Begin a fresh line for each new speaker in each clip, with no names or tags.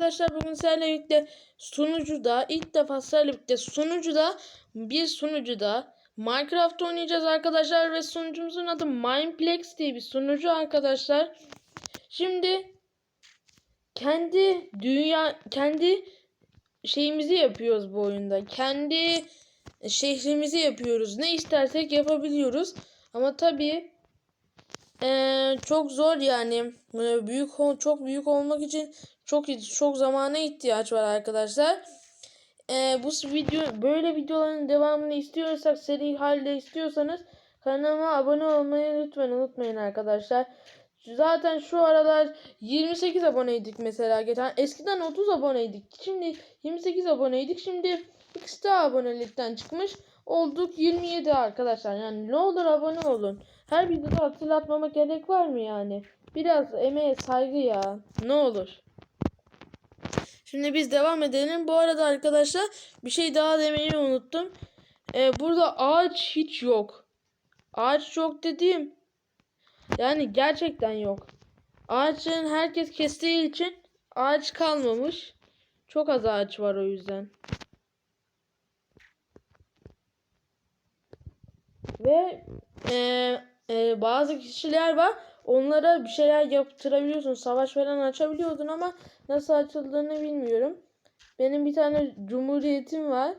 Arkadaşlar bugün sizlerle birlikte sunucuda ilk defa sizlerle birlikte sunucuda bir sunucuda Minecraft oynayacağız arkadaşlar ve sunucumuzun adı Mineplex diye bir sunucu arkadaşlar. Şimdi kendi dünya kendi şeyimizi yapıyoruz bu oyunda. Kendi şehrimizi yapıyoruz. Ne istersek yapabiliyoruz. Ama tabii eee, çok zor yani. Büyük çok büyük olmak için çok çok zamana ihtiyaç var arkadaşlar. Eee, bu video böyle videoların devamını istiyorsak seri halde istiyorsanız kanalıma abone olmayı lütfen unutmayın arkadaşlar. Zaten şu aralar 28 aboneydik mesela geçen. Eskiden 30 aboneydik. Şimdi 28 aboneydik. Şimdi ikisi de abonelikten çıkmış. Olduk 27 arkadaşlar. Yani ne olur abone olun. Her videoda hatırlatmama gerek var mı yani? Biraz emeğe saygı ya. Ne olur. Şimdi biz devam edelim. Bu arada arkadaşlar bir şey daha demeyi unuttum. Ee, burada ağaç hiç yok. Ağaç yok dediğim yani gerçekten yok. Ağaçların herkes kestiği için ağaç kalmamış. Çok az ağaç var o yüzden. Ve e, e, bazı kişiler var. Onlara bir şeyler yaptırabiliyorsun. Savaş falan açabiliyordun ama nasıl açıldığını bilmiyorum. Benim bir tane cumhuriyetim var.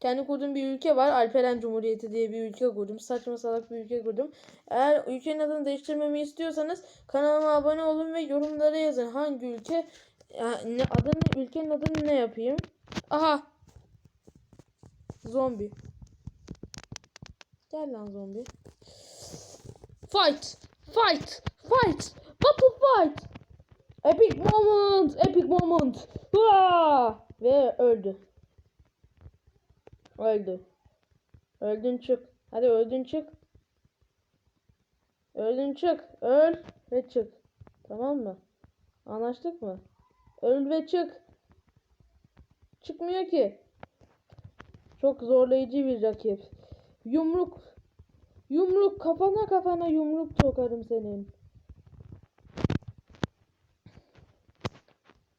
Kendi kurduğum bir ülke var. Alperen Cumhuriyeti diye bir ülke kurdum. Saçma salak bir ülke kurdum. Eğer ülkenin adını değiştirmemi istiyorsanız kanalıma abone olun ve yorumlara yazın. Hangi ülke ya, ne, adını ülkenin adını ne yapayım? Aha. Zombi. Gel lan zombi. Fight! Fight! Fight! Battle fight! Epic moment! Epic moment! Hua! Ve öldü. Öldü. Öldün çık. Hadi öldün çık. Öldün çık. Öl ve çık. Tamam mı? Anlaştık mı? Öl ve çık. Çıkmıyor ki. Çok zorlayıcı bir rakip. Yumruk. Yumruk kafana kafana yumruk sokarım senin.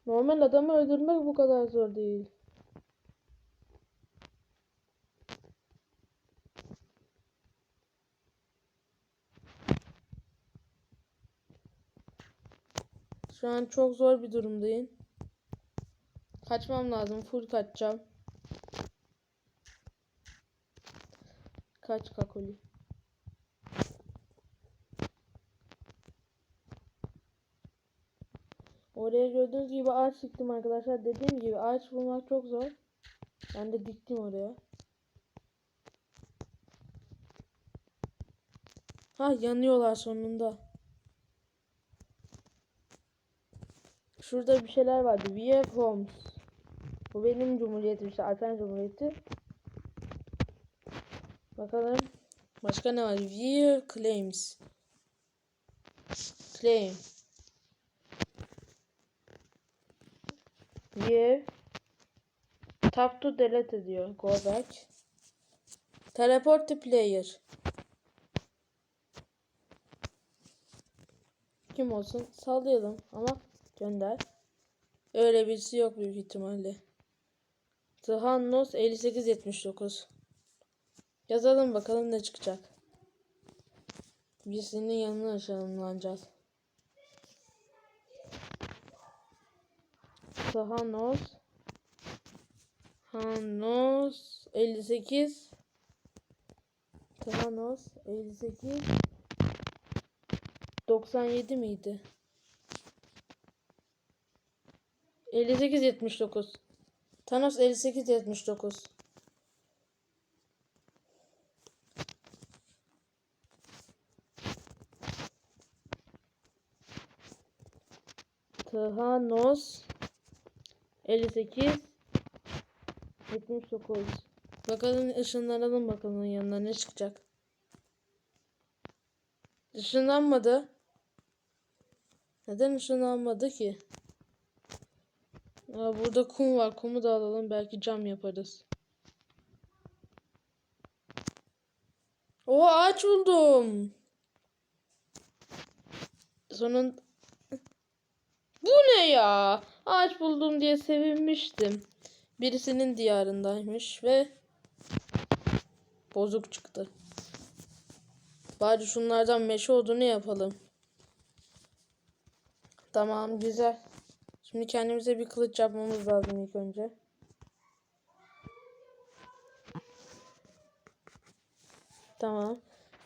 Normal adamı öldürmek bu kadar zor değil. Şu an çok zor bir durumdayım. Kaçmam lazım. Full kaçacağım. Kaç kakoli. Oraya gördüğünüz gibi ağaç diktim arkadaşlar. Dediğim gibi ağaç bulmak çok zor. Ben de diktim oraya. Ha yanıyorlar sonunda. Şurada bir şeyler vardı. Have homes. Bu benim cumhuriyetim işte. Alpen Cumhuriyeti. Bakalım. Başka ne var? We claims. Claim. We tap to delete diyor. Go back. Teleport to player. Kim olsun? Sallayalım ama gönder. Öyle birisi yok büyük ihtimalle. Thanos 5879. Yazalım bakalım ne çıkacak. Birisinin yanına ışınlanacağız. Thanos Thanos 58 Thanos 58 97 miydi? 58 79 Thanos 58 79 Thanos 58 79 Bakalım ışınlanalım bakalım yanına ne çıkacak. Işınlanmadı. Neden ışınlanmadı ki? Aa, burada kum var. Kumu da alalım. Belki cam yaparız. O ağaç buldum. Sonun Bu ne ya? Ağaç buldum diye sevinmiştim. Birisinin diyarındaymış ve bozuk çıktı. Bari şunlardan meşe odunu yapalım. Tamam güzel. Şimdi kendimize bir kılıç yapmamız lazım ilk önce. Tamam.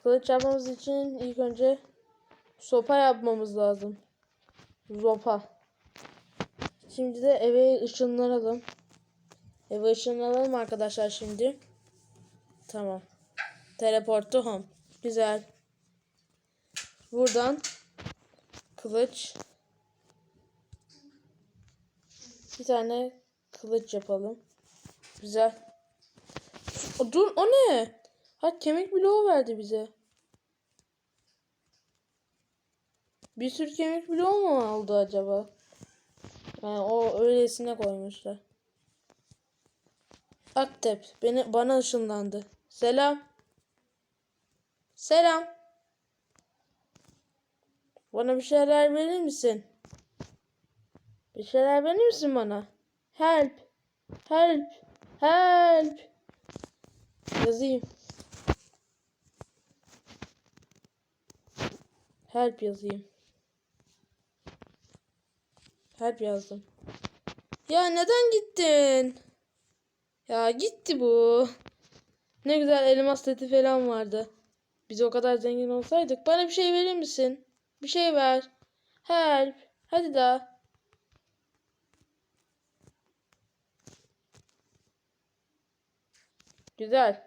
Kılıç yapmamız için ilk önce sopa yapmamız lazım. Zopa. Şimdi de eve ışınlanalım. Eve ışınlanalım arkadaşlar şimdi. Tamam. Teleport to home. Güzel. Buradan kılıç. Bir tane kılıç yapalım. Güzel. O, dur o ne? Ha kemik bloğu verdi bize. Bir sürü kemik bloğu mu aldı acaba? Yani o öylesine koymuşlar. Aktep beni bana ışınlandı. Selam. Selam. Bana bir şeyler verir misin? Bir şeyler verir misin bana? Help. Help. Help. Yazayım. Help yazayım. Help yazdım. Ya neden gittin? Ya gitti bu. Ne güzel elmas seti falan vardı. Biz o kadar zengin olsaydık bana bir şey verir misin? Bir şey ver. Help. Hadi daha. Güzel.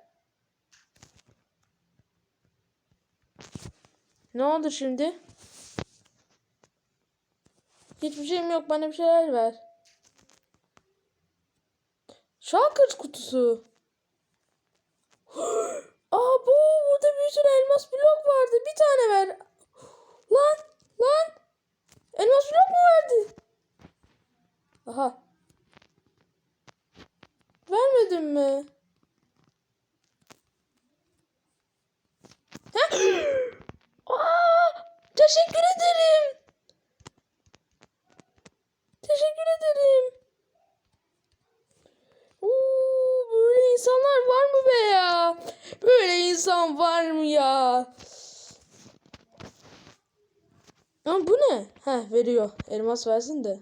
Ne oldu şimdi? Hiçbir şeyim yok. Bana bir şeyler ver. Şalkır kutusu. Aa bu burada bir sürü elmas blok vardı. Bir tane ver. Lan lan. Elmas blok mu verdi? Aha. Vermedin mi? Aa, teşekkür ederim. Teşekkür ederim. Oo, böyle insanlar var mı be ya? Böyle insan var mı ya? Ama bu ne? Heh veriyor. Elmas versin de.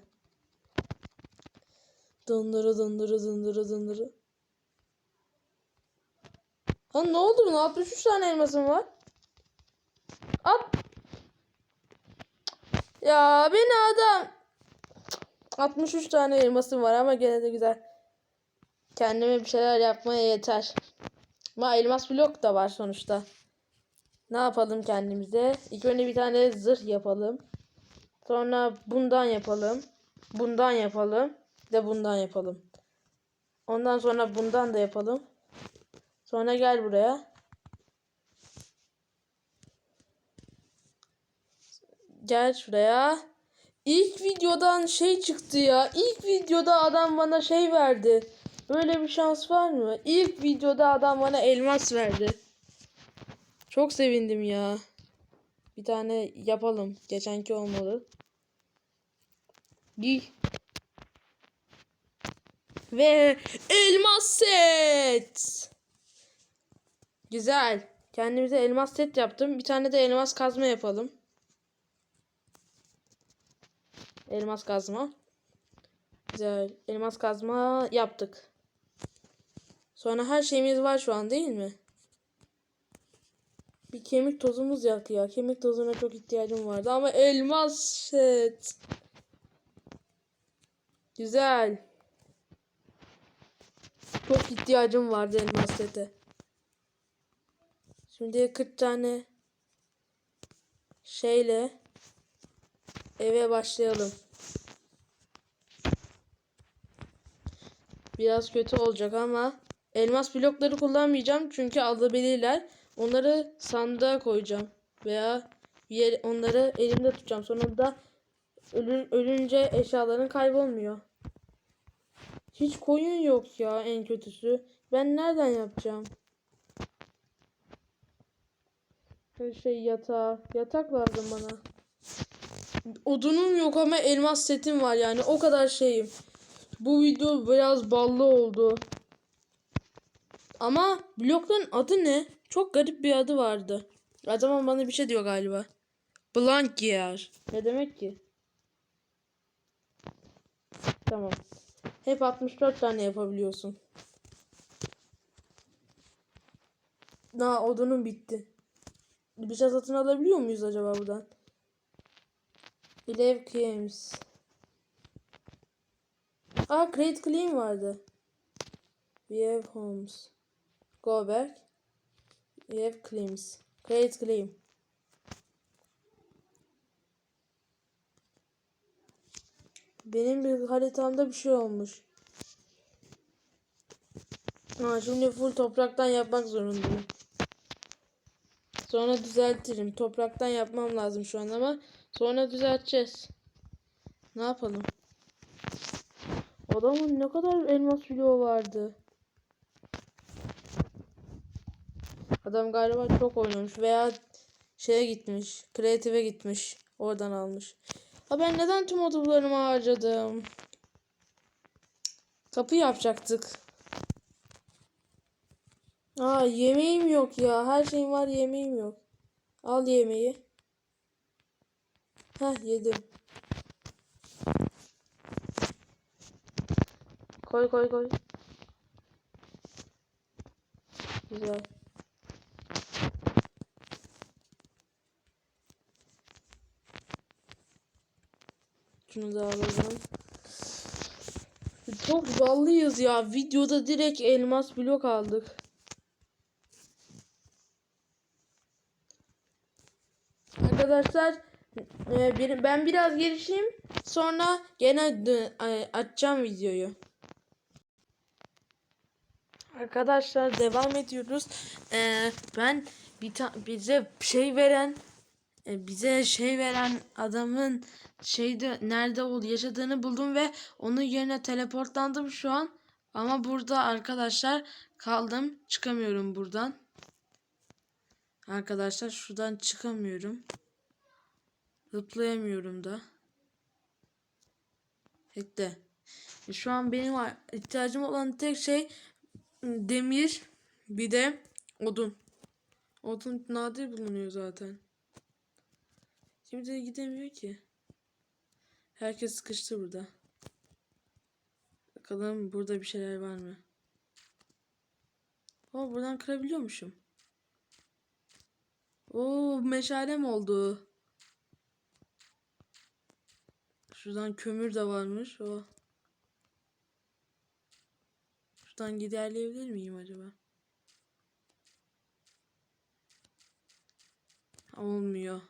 Dındırı dındırı dındırı dındırı. Ha ne oldu buna? 63 tane elmasım var. At. Ya beni adam. 63 tane elmasım var ama gene de güzel. Kendime bir şeyler yapmaya yeter. Ama elmas blok da var sonuçta. Ne yapalım kendimize? İlk önce bir tane zırh yapalım. Sonra bundan yapalım. Bundan yapalım. De bundan yapalım. Ondan sonra bundan da yapalım. Sonra gel buraya. Gel şuraya. İlk videodan şey çıktı ya. İlk videoda adam bana şey verdi. Böyle bir şans var mı? İlk videoda adam bana elmas verdi. Çok sevindim ya. Bir tane yapalım. Geçenki olmalı. Giy. Ve elmas set. Güzel. Kendimize elmas set yaptım. Bir tane de elmas kazma yapalım. Elmas kazma. Güzel. Elmas kazma yaptık. Sonra her şeyimiz var şu an değil mi? Bir kemik tozumuz yok ya. Kemik tozuna çok ihtiyacım vardı ama elmas set. Güzel. Çok ihtiyacım vardı elmas sete. Şimdi 40 tane şeyle eve başlayalım. Biraz kötü olacak ama elmas blokları kullanmayacağım çünkü alabilirler. Onları sandığa koyacağım veya bir yer, onları elimde tutacağım. Sonunda ölür, ölünce eşyaların kaybolmuyor. Hiç koyun yok ya en kötüsü. Ben nereden yapacağım? Her şey yatağı. Yatak lazım bana. Odunum yok ama elmas setim var yani o kadar şeyim. Bu video biraz ballı oldu. Ama blokların adı ne? Çok garip bir adı vardı. Adam bana bir şey diyor galiba. Blank yer. Ne demek ki? Tamam. Hep 64 tane yapabiliyorsun. Na odunum bitti. Bir şey satın alabiliyor muyuz acaba buradan? Elev Games. Aa Create Clean vardı. Have homes. Go back. Have claims. Create claim. Benim bir haritamda bir şey olmuş. Ha, şimdi full topraktan yapmak zorundayım. Sonra düzeltirim. Topraktan yapmam lazım şu an ama sonra düzelteceğiz. Ne yapalım? Adamın ne kadar elmas bloğu vardı. Adam galiba çok oynamış veya şeye gitmiş. Kreative gitmiş. Oradan almış. Ha ben neden tüm odunlarımı harcadım? Kapı yapacaktık. Aa yemeğim yok ya. Her şeyim var yemeğim yok. Al yemeği. Heh yedim. Koy koy koy. Güzel. Şunu da alalım. Çok ballıyız ya. Videoda direkt elmas blok aldık. Arkadaşlar e, ben biraz gelişeyim. Sonra gene e, açacağım videoyu. Arkadaşlar devam ediyoruz. Ee, ben bir bize şey veren e, bize şey veren adamın şeyde nerede ol yaşadığını buldum ve onun yerine teleportlandım şu an. Ama burada arkadaşlar kaldım. Çıkamıyorum buradan. Arkadaşlar şuradan çıkamıyorum. Zıplayamıyorum da. Bekle. E, Şu an benim ihtiyacım olan tek şey demir bir de odun. Odun nadir bulunuyor zaten. Kimse gidemiyor ki. Herkes sıkıştı burada. Bakalım burada bir şeyler var mı? Oo buradan kırabiliyormuşum. Oo meşalem oldu. Şuradan kömür de varmış. O. Şuradan giderleyebilir miyim acaba? Olmuyor.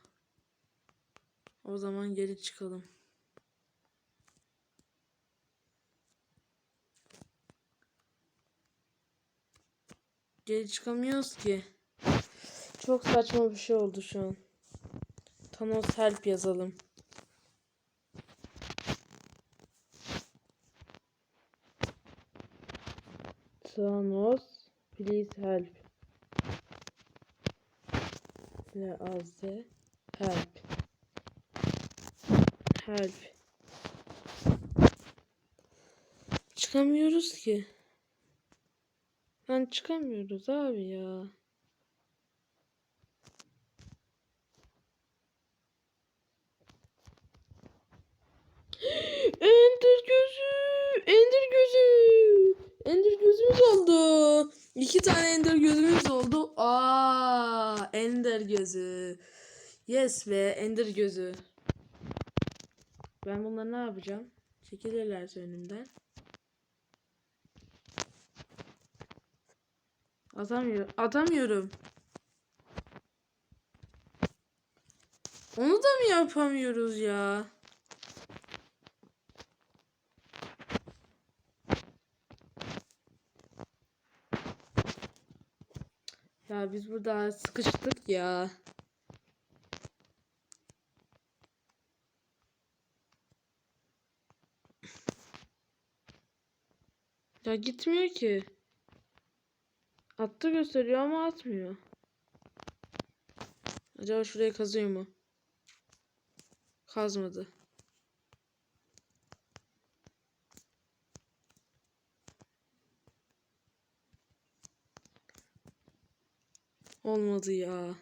O zaman geri çıkalım. Geri çıkamıyoruz ki. Çok saçma bir şey oldu şu an. Thanos help yazalım. Thanos please help. L A Z help. Help. Çıkamıyoruz ki. Ben çıkamıyoruz abi ya. Ender gözü. Ender gözü. Ender gözümüz oldu. İki tane ender gözümüz oldu. Aa, ender gözü. Yes be, ender gözü. Ben bunları ne yapacağım? Çekilirlerse önümden. Atamıyorum. Atamıyorum. Onu da mı yapamıyoruz ya? Biz burada sıkıştık ya. Ya gitmiyor ki. Attı gösteriyor ama atmıyor. Acaba şuraya kazıyor mu? Kazmadı. Olmadı ya.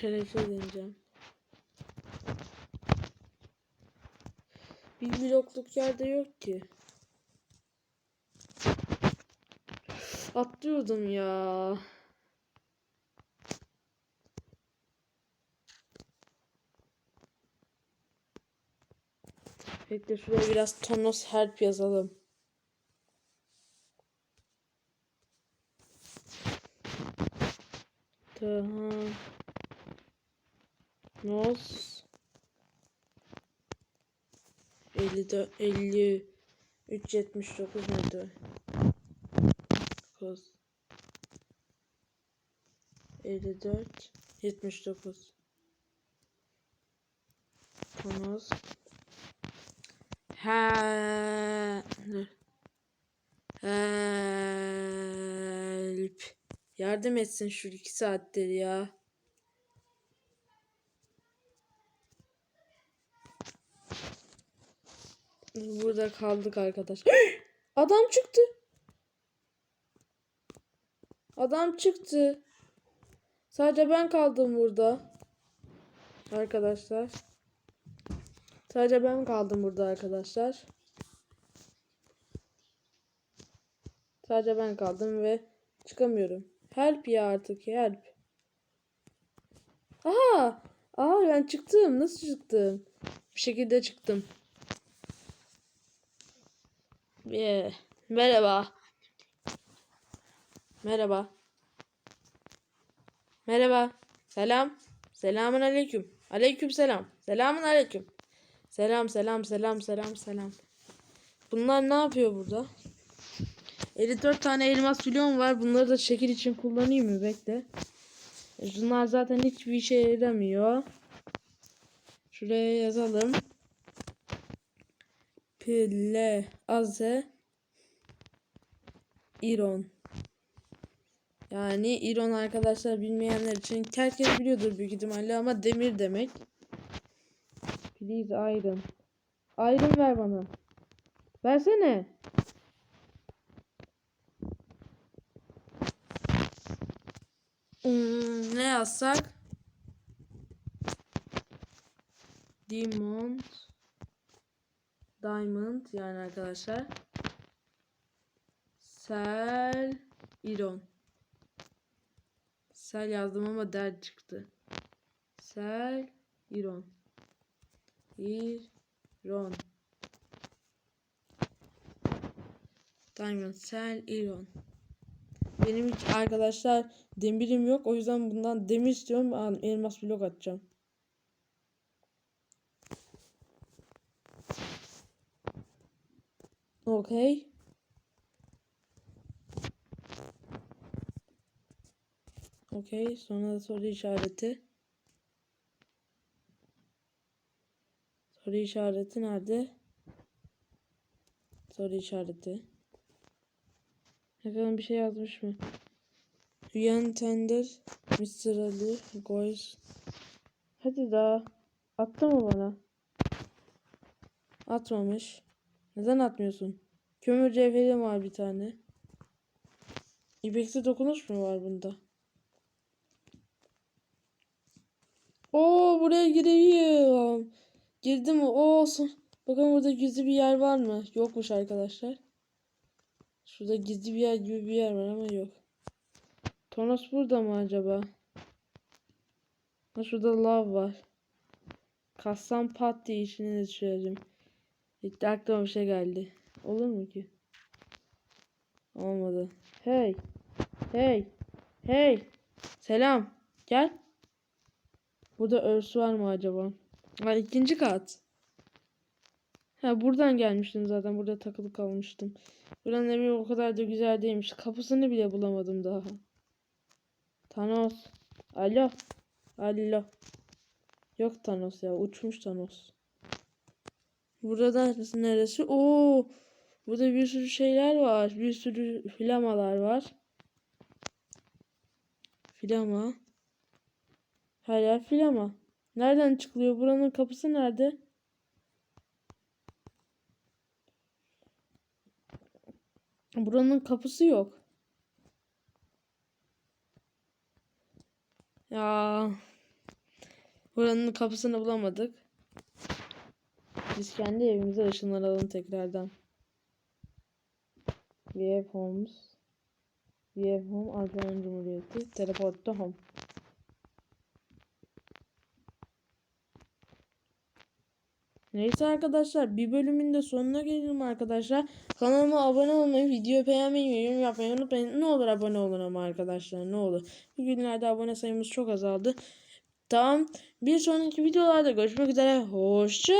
Şöyle bir deneyeceğim. Bir blokluk yerde yok ki. Atlıyordum ya. Bekle şuraya biraz Tonos Help yazalım. Tamam. Nos 54 50 379 muydu? 9 54 79 Tonos Ha dur. Yardım etsin şu iki saattir ya. Burada kaldık arkadaş. Adam çıktı. Adam çıktı. Sadece ben kaldım burada. Arkadaşlar. Sadece ben kaldım burada arkadaşlar. Sadece ben kaldım ve çıkamıyorum. Help ya artık help. Aha! Aa ben çıktım. Nasıl çıktım? Bir şekilde çıktım. Yeah. Merhaba. Merhaba. Merhaba. Selam. Selamun aleyküm. Aleyküm selam. Selamun aleyküm. Selam selam selam selam selam. Bunlar ne yapıyor burada? 54 tane elmas milyon var. Bunları da şekil için kullanayım mı? Bekle. Bunlar zaten hiçbir işe yaramıyor. Şuraya yazalım. Pille aze iron. Yani iron arkadaşlar bilmeyenler için herkes biliyordur büyük ihtimalle ama demir demek. Please iron. Iron ver bana. Versene. Hmm, ne yazsak? Diamond. Diamond yani arkadaşlar. Sel iron. Sel yazdım ama der çıktı. Sel iron. İron. Diamond Sel iron. Benim hiç arkadaşlar demirim yok. O yüzden bundan demir istiyorum. Ben elmas blok atacağım. Okey. Okey. Sonra soru işareti. Soru işareti nerede? Soru işareti. Bakalım bir şey yazmış mı? Rüyan Tender, Mr. Ali, Goys. Hadi daha. Attı mı bana? Atmamış. Neden atmıyorsun? Kömür cevheri var bir tane. İpeksi dokunuş mu var bunda? Oo buraya gireyim. Girdim mi? Oo son- Bakın burada gizli bir yer var mı? Yokmuş arkadaşlar. Şurada gizli bir yer gibi bir yer var ama yok. Tonos burada mı acaba? Ha şurada lav var. Kassam pat diye işini de düşürelim. İlk aklıma bir şey geldi. Olur mu ki? Olmadı. Hey. Hey. Hey. Selam. Gel. Burada örs var mı acaba? Ha ikinci kat. Ha buradan gelmiştim zaten. Burada takılı kalmıştım. Buranın evi o kadar da güzel değilmiş. Kapısını bile bulamadım daha. Thanos. Alo. Alo. Yok Thanos ya. Uçmuş Thanos. Burada neresi? Oo. Burada bir sürü şeyler var. Bir sürü flamalar var. Flama. Her yer fil ama. Nereden çıkılıyor? Buranın kapısı nerede? Buranın kapısı yok. Ya. Buranın kapısını bulamadık. Biz kendi evimize ışınlanalım tekrardan. We have homes. We have home. Alperen Cumhuriyeti. Teleport to home. Neyse arkadaşlar bir bölümün de sonuna gelelim arkadaşlar. Kanalıma abone olmayı, video beğenmeyi yorum yapmayı unutmayın. Ne olur abone olun ama arkadaşlar ne olur. Bugünlerde abone sayımız çok azaldı. Tamam bir sonraki videolarda görüşmek üzere. Hoşçakalın.